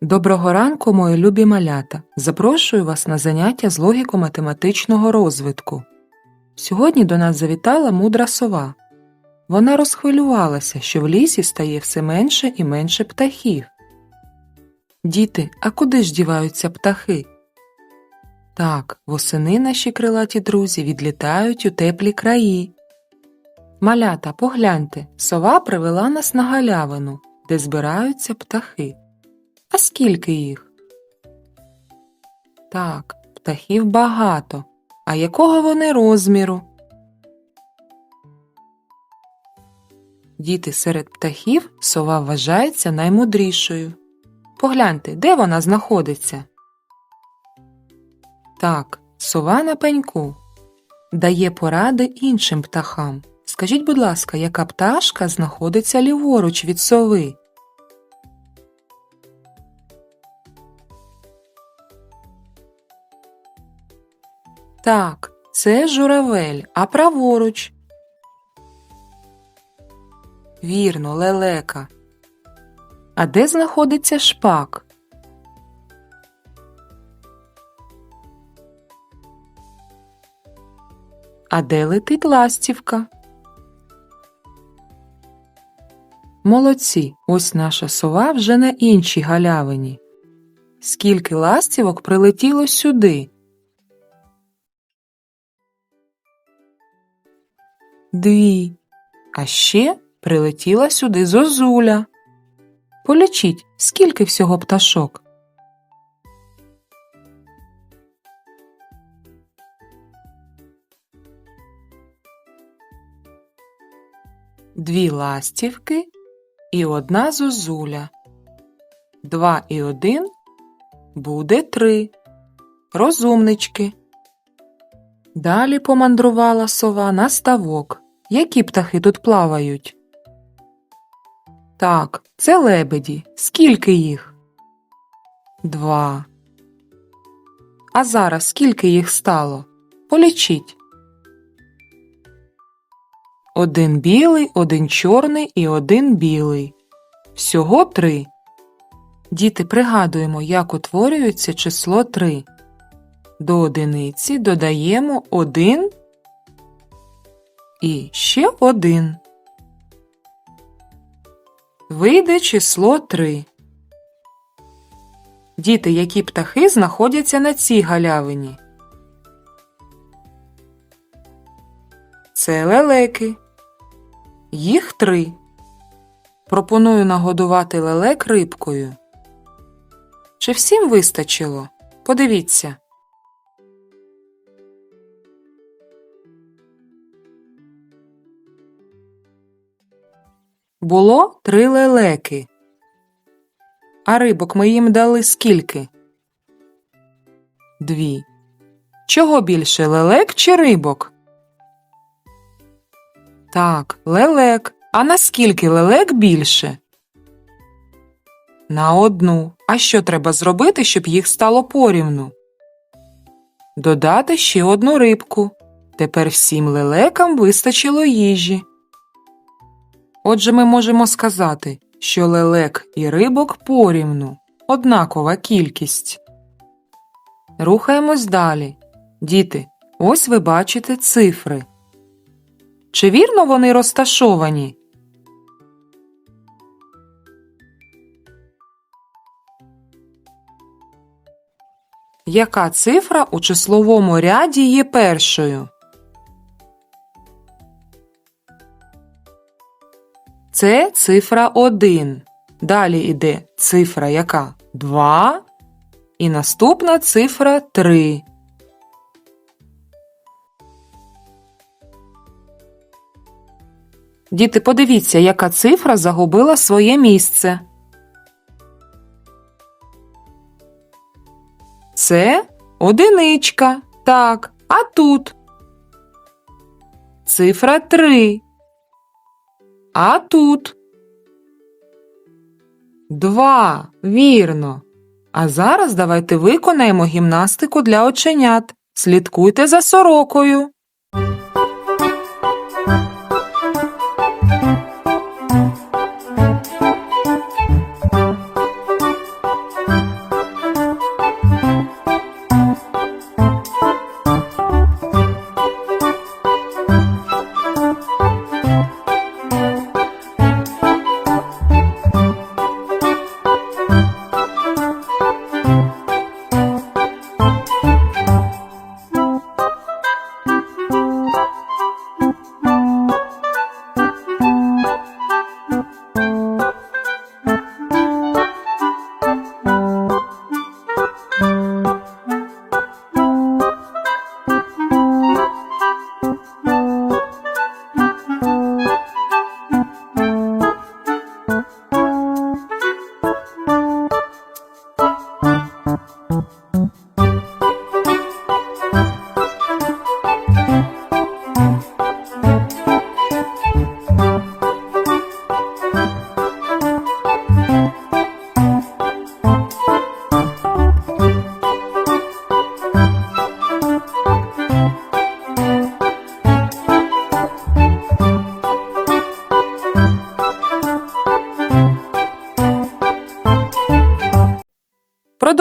Доброго ранку, мої любі малята! Запрошую вас на заняття з логіко-математичного розвитку. Сьогодні до нас завітала мудра сова. Вона розхвилювалася, що в лісі стає все менше і менше птахів. Діти, а куди ж діваються птахи? Так, восени наші крилаті друзі відлітають у теплі краї. Малята, погляньте, сова привела нас на галявину, де збираються птахи. А скільки їх? Так, птахів багато. А якого вони розміру? Діти серед птахів сова вважається наймудрішою. Погляньте, де вона знаходиться? Так, сова на пеньку. Дає поради іншим птахам. Скажіть, будь ласка, яка пташка знаходиться ліворуч від сови? Так, це журавель, а праворуч. Вірно, лелека. А де знаходиться шпак? А де летить ластівка? Молодці, ось наша сова вже на іншій галявині. Скільки ластівок прилетіло сюди? Дві. А ще прилетіла сюди зозуля. Полічіть, скільки всього пташок. Дві ластівки і одна зозуля. Два і один буде три. Розумнички. Далі помандрувала сова на ставок. Які птахи тут плавають? Так, це лебеді. Скільки їх? Два. А зараз скільки їх стало? Полічіть. Один білий, один чорний і один білий. Всього три. Діти, пригадуємо, як утворюється число три. До одиниці додаємо один і ще один. Вийде число 3. Діти, які птахи знаходяться на цій галявині? Це лелеки. Їх три. Пропоную нагодувати лелек рибкою. Чи всім вистачило? Подивіться. Було три лелеки. А рибок ми їм дали скільки? Дві. Чого більше лелек чи рибок? Так, лелек. А наскільки лелек більше? На одну. А що треба зробити, щоб їх стало порівну? Додати ще одну рибку. Тепер всім лелекам вистачило їжі. Отже, ми можемо сказати, що лелек і рибок порівну, однакова кількість. Рухаємось далі. Діти, ось ви бачите цифри. Чи вірно вони розташовані? Яка цифра у числовому ряді є першою? Це цифра 1. Далі йде цифра яка 2. І наступна цифра 3. Діти, подивіться, яка цифра загубила своє місце. Це одиничка. Так, а тут цифра 3. А тут два. Вірно. А зараз давайте виконаємо гімнастику для оченят. Слідкуйте за сорокою.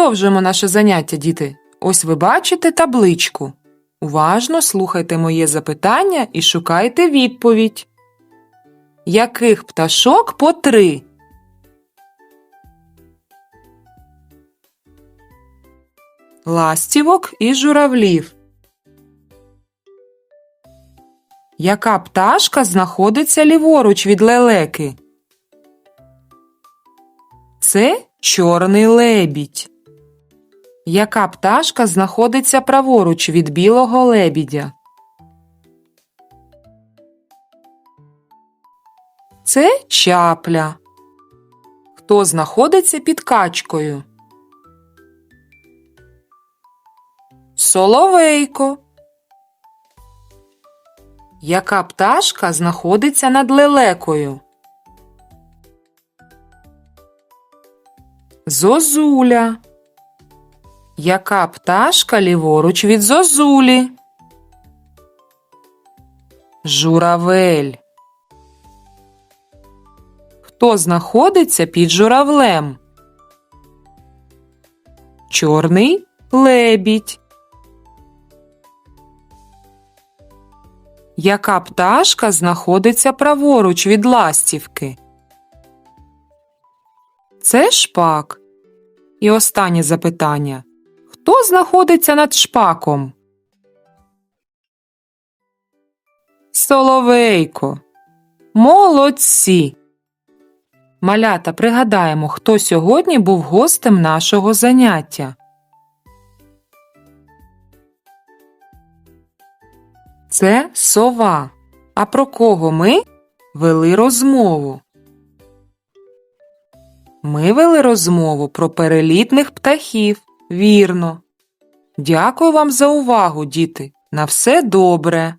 Продовжуємо наше заняття, діти. Ось ви бачите табличку. Уважно слухайте моє запитання і шукайте відповідь. Яких пташок по три? Ластівок і журавлів. Яка пташка знаходиться ліворуч від лелеки? Це чорний лебідь. Яка пташка знаходиться праворуч від білого лебідя? Це чапля. Хто знаходиться під качкою? Соловейко. Яка пташка знаходиться над лелекою? Зозуля. Яка пташка ліворуч від зозулі? Журавель. Хто знаходиться під журавлем? Чорний лебідь. Яка пташка знаходиться праворуч від ластівки? Це шпак. І останнє запитання. Хто знаходиться над шпаком? Соловейко. Молодці. Малята, пригадаємо, хто сьогодні був гостем нашого заняття. Це сова. А про кого ми вели розмову? Ми вели розмову про перелітних птахів. Вірно. Дякую вам за увагу, діти. На все добре.